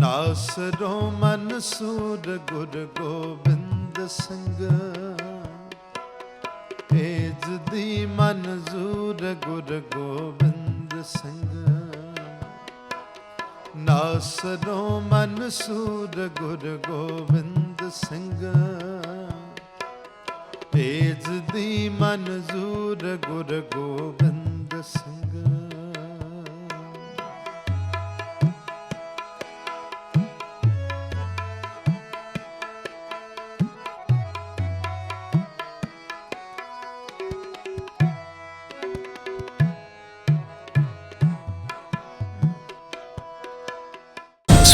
ਨਾਸਰੋ ਮਨਸੂਰ ਗੁਰ ਗੋਬਿੰਦ ਸਿੰਘ। ਤੇਜ ਦੀ ਮਨਜ਼ੂਰ ਗੁਰ ਗੋਬਿੰਦ ਸਿੰਘ। ਨਾਸਰੋ ਮਨਸੂਰ ਗੁਰ ਗੋਬਿੰਦ ਸਿੰਘ। ਤੇਜ ਦੀ ਮਨਜ਼ੂਰ ਗੁਰ ਗੋਬਿੰਦ ਸਿੰਘ।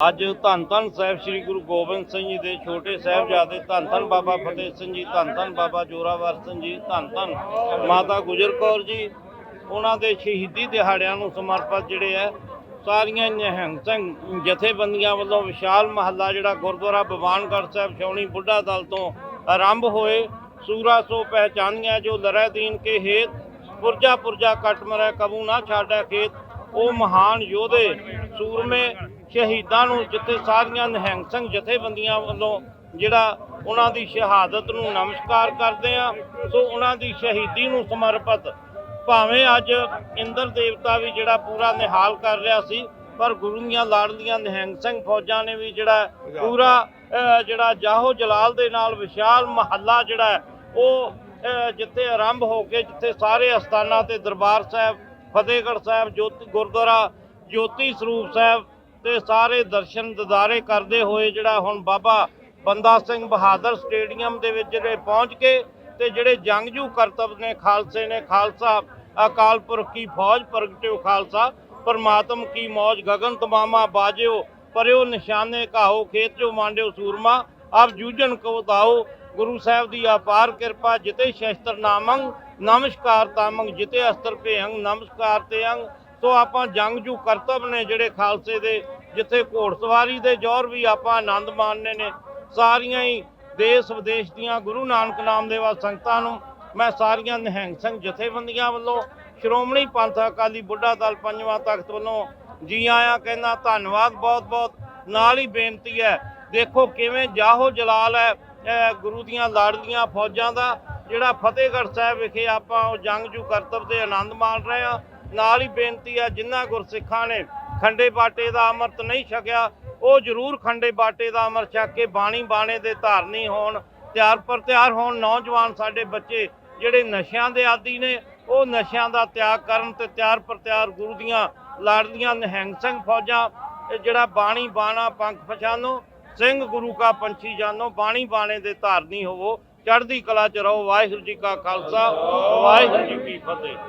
ਅੱਜ ਧੰਨ ਧੰਨ ਸਾਹਿਬ ਸ੍ਰੀ ਗੁਰੂ ਗੋਬਿੰਦ ਸਿੰਘ ਜੀ ਦੇ ਛੋਟੇ ਸਾਹਿਬਜ਼ਾਦੇ ਧੰਨ ਧੰਨ ਬਾਬਾ ਫਤਿਹ ਸਿੰਘ ਜੀ, ਧੰਨ ਧੰਨ ਬਾਬਾ ਜੋਰਾਵਰ ਸਿੰਘ ਜੀ, ਧੰਨ ਧੰਨ ਮਾਤਾ ਗੁਜਰ ਕੌਰ ਜੀ, ਉਹਨਾਂ ਦੇ ਸ਼ਹੀਦੀ ਦਿਹਾੜਿਆਂ ਨੂੰ ਸਮਰਪਿਤ ਜਿਹੜੇ ਹੈ ਸਾਰੀਆਂ ਨਿਹੰਗ ਸਿੰਘ ਜਥੇਬੰਦੀਆਂ ਵੱਲੋਂ ਵਿਸ਼ਾਲ ਮਹੱਲਾ ਜਿਹੜਾ ਗੁਰਦੁਆਰਾ ਬਵਾਨਗੜ੍ਹ ਸਾਹਿਬ ਛਾਉਣੀ ਬੁੱਢਾ ਦਲ ਤੋਂ ਆਰੰਭ ਹੋਏ, ਸੂਰਾ ਸੋ ਪਹਿਚਾਨੀਆਂ ਜੋ ਲਰੈ ਦੀਨ ਕੇ ਹੇਤ, ਪੁਰਜਾ ਪੁਰਜਾ ਕਟ ਮਰੈ ਕਬੂ ਨਾ ਛਾੜੈ ਖੇਤ, ਉਹ ਮਹਾਨ ਯੋਧੇ ਸੂਰਮੇ ਸ਼ਹੀਦਾਂ ਨੂੰ ਜਿੱਥੇ ਸਾਰੀਆਂ ਨਿਹੰਗ ਸਿੰਘ ਜਥੇਬੰਦੀਆਂ ਵੱਲੋਂ ਜਿਹੜਾ ਉਹਨਾਂ ਦੀ ਸ਼ਹਾਦਤ ਨੂੰ ਨਮਸਕਾਰ ਕਰਦੇ ਆ ਸੋ ਉਹਨਾਂ ਦੀ ਸ਼ਹੀਦੀ ਨੂੰ ਸਮਰਪਿਤ ਭਾਵੇਂ ਅੱਜ ਇੰਦਰ ਦੇਵਤਾ ਵੀ ਜਿਹੜਾ ਪੂਰਾ ਨਿਹਾਲ ਕਰ ਰਿਹਾ ਸੀ, ਪਰ ਗੁਰੂ ਦੀਆਂ ਲਾਡਲੀਆਂ ਨਿਹੰਗ ਸਿੰਘ ਫੌਜਾਂ ਨੇ ਵੀ ਜਿਹੜਾ ਪੂਰਾ ਜਿਹੜਾ ਜਾਹੋ ਜਲਾਲ ਦੇ ਨਾਲ ਵਿਸ਼ਾਲ ਮਹੱਲਾ ਜਿਹੜਾ ਉਹ ਜਿੱਥੇ ਆਰੰਭ ਹੋ ਕੇ ਜਿੱਥੇ ਸਾਰੇ ਅਸਥਾਨਾਂ ਤੇ ਦਰਬਾਰ ਸਾਹਿਬ, ਫਤਿਹਗੜ੍ਹ ਸਾਹਿਬ, ਜੋਤੀ, ਗੁਰਦੁਆਰਾ ਜੋਤੀ ਸਰੂਪ ਸਾਹਿਬ ਤੇ ਸਾਰੇ ਦਰਸ਼ਨ ਦਿਦਾਰੇ ਕਰਦੇ ਹੋਏ ਜਿਹੜਾ ਹੁਣ ਬਾਬਾ ਬੰਦਾ ਸਿੰਘ ਬਹਾਦਰ ਸਟੇਡੀਅਮ ਦੇ ਵਿੱਚ ਜਿਹੜੇ ਪਹੁੰਚ ਕੇ ਤੇ ਜਿਹੜੇ ਜੰਗਜੂ ਕਰਤਬ ਨੇ ਖਾਲਸੇ ਨੇ, ਖਾਲਸਾ, ਅਕਾਲ ਪੁਰਖ ਕੀ ਫੌਜ ਪ੍ਰਗਟਿਓ ਖਾਲਸਾ, ਪਰਮਾਤਮ ਕੀ ਮੌਜ, ਗਗਨ ਤਮਾਮਾ ਬਾਜਿਓ, ਪਰਿਓ ਨਿਸ਼ਾਨੇ ਕਾਹੋ ਖੇਤ ਜੋ ਮਾਂਡਿਓ ਸੂਰਮਾ, ਆਪ ਜੂਝਣ ਕੋ ਤਾਓ ਗੁਰੂ ਸਾਹਿਬ ਦੀ ਅਪਾਰ ਕਿਰਪਾ, ਜਿਤੇ ਸ਼ਸਤਰ ਨਾਮੰ ਨਮਸਕਾਰ ਤਾਮੰ ਜਿਤੇ ਅਸਤਰ ਭੇਅੰਗ, ਨਮਸਕਾਰ ਤੇ ਅੰਗ ਸੋ ਆਪਾਂ ਜੰਗਜੂ ਕਰਤਬ ਨੇ ਜਿਹੜੇ ਖਾਲਸੇ ਦੇ ਜਿੱਥੇ ਘੋੜਸਵਾਰੀ ਦੇ ਜ਼ੋਰ ਵੀ ਆਪਾਂ ਆਨੰਦ ਮਾਣਨੇ ਨੇ, ਸਾਰੀਆਂ ਹੀ ਦੇਸ਼ ਵਿਦੇਸ਼ ਦੀਆਂ ਗੁਰੂ ਨਾਨਕ ਨਾਮਦੇਵਾ ਸੰਗਤਾਂ ਨੂੰ ਮੈਂ ਸਾਰੀਆਂ ਨਿਹੰਗ ਸਿੰਘ ਜਥੇਬੰਦੀਆਂ ਵੱਲੋਂ, ਸ਼੍ਰੋਮਣੀ ਪੰਥ ਅਕਾਲੀ ਬੁੱਢਾ ਦਲ ਪੰਜਵਾਂ ਤਖਤ ਵੱਲੋਂ ਜੀ ਆਇਆਂ ਕਹਿੰਦਾ ਧੰਨਵਾਦ ਬਹੁਤ ਬਹੁਤ। ਨਾਲ ਹੀ ਬੇਨਤੀ ਹੈ, ਦੇਖੋ ਕਿਵੇਂ ਜਾਹੋ ਜਲਾਲ ਹੈ ਗੁਰੂ ਦੀਆਂ ਲਾੜਲੀਆਂ ਫੌਜਾਂ ਦਾ, ਜਿਹੜਾ ਫਤਿਹਗੜ੍ਹ ਸਾਹਿਬ ਵਿਖੇ ਆਪਾਂ ਉਹ ਜੰਗਜੂ ਕਰਤਬ ਦੇ ਆਨੰਦ ਮਾਣ ਰਹੇ ਆ ਨਾਲ ਹੀ ਬੇਨਤੀ ਹੈ ਜਿਨ੍ਹਾਂ ਗੁਰਸਿੱਖਾਂ ਨੇ ਖੰਡੇ ਬਾਟੇ ਦਾ ਅੰਮ੍ਰਿਤ ਨਹੀਂ ਛਕਿਆ। ਉਹ ਜ਼ਰੂਰ ਖੰਡੇ ਬਾਟੇ ਦਾ ਅੰਮ੍ਰਿਤ ਛਕ ਕੇ ਬਾਣੀ ਬਾਣੇ ਦੇ ਧਾਰਨੀ ਹੋਣ, ਤਿਆਰ ਪਰ ਤਿਆਰ ਹੋਣ ਨੌਜਵਾਨ ਸਾਡੇ ਬੱਚੇ ਜਿਹੜੇ ਨਸ਼ਿਆਂ ਦੇ ਆਦੀ ਨੇ, ਉਹ ਨਸ਼ਿਆਂ ਦਾ ਤਿਆਗ ਕਰਨ ਤੇ ਤਿਆਰ ਪਰ ਤਿਆਰ ਗੁਰੂ ਦੀਆਂ ਲਾੜਦੀਆਂ ਨਿਹੰਗ ਸਿੰਘ ਫੌਜਾਂ ਜਿਹੜਾ ਬਾਣੀ ਬਾਣਾ ਪੰਖ ਪਛਾਨੋ, ਸਿੰਘ ਗੁਰੂ ਕਾ ਪੰਛੀ ਜਾਨੋ, ਬਾਣੀ ਬਾਣੇ ਦੇ ਧਾਰਨੀ ਹੋਵੋ, ਚੜ੍ਹਦੀ ਕਲਾ ਚ ਰਹੋ, ਵਾਹਿਗੁਰੂ ਜੀ ਕਾ ਖਾਲਸਾ, ਵਾਹਿਗੁਰੂ ਜੀ ਕੀ ਫਤਿਹ।